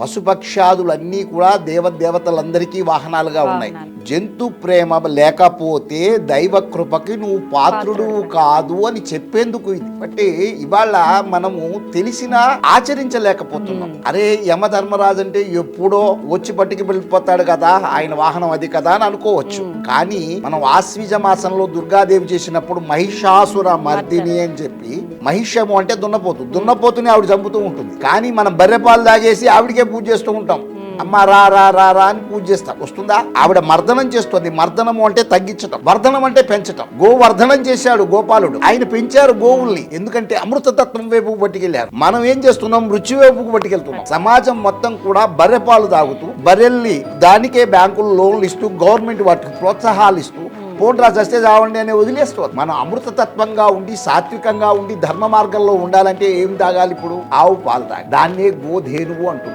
పశుపక్షాదులన్నీ కూడా దేవదేవతలందరికీ వాహనాలుగా ఉన్నాయి. జంతు ప్రేమ లేకపోతే దైవ కృపకి నువ్వు పాత్రుడు కాదు అని చెప్పేందుకు ఇది. అంటే ఇవాళ మనము తెలిసినా ఆచరించలేకపోతున్నాం. అరే యమధర్మరాజు అంటే ఎప్పుడో వచ్చి పట్టుకు వెళ్ళిపోతాడు కదా ఆయన వాహనం అది కదా అని అనుకోవచ్చు. కానీ మనం ఆశ్వీజ మాసంలో దుర్గాదేవి చేసినప్పుడు మహిషాసుర మర్దిని అని చెప్పి మహిషము అంటే దున్నపోతు. దున్నపోతుని ఆవిడ చంపుతూ ఉంటుంది. కానీ మనం బర్రెపాలు తాగేసి ఆవిడకే పూజ చేస్తూ ఉంటాం. అమ్మ రా రా రా రా అని పూజ చేస్తాం. వస్తుందా? ఆవిడ మర్దనం చేస్తుంది. మర్దనము అంటే తగ్గించటం. వర్ధనం అంటే పెంచటం. గోవర్ధనం చేశాడు గోపాలుడు. ఆయన పెంచారు గోవుల్ని. ఎందుకంటే అమృతతత్వం వైపుకు పట్టుకెళ్ళారు మనం ఏం చేస్తున్నాం? రుచి వైపుకు పట్టుకెళ్తున్నాం. సమాజం మొత్తం కూడా బర్రె పాలు తాగుతూ బర్రెల్ని దానికే బ్యాంకులు లోన్లు ఇస్తూ గవర్నమెంట్ వాటికి ప్రోత్సాహాలు ఇస్తూ పోట్రా చస్తే చావండి అనే వదిలేస్తుంది. మనం అమృతతత్వంగా ఉండి సాత్వికంగా ఉండి ధర్మ మార్గంలో ఉండాలంటే ఏం తాగాలి ఇప్పుడు? ఆవు పాలు తాగి. దాన్నే గోధేనువు అంటున్నాం.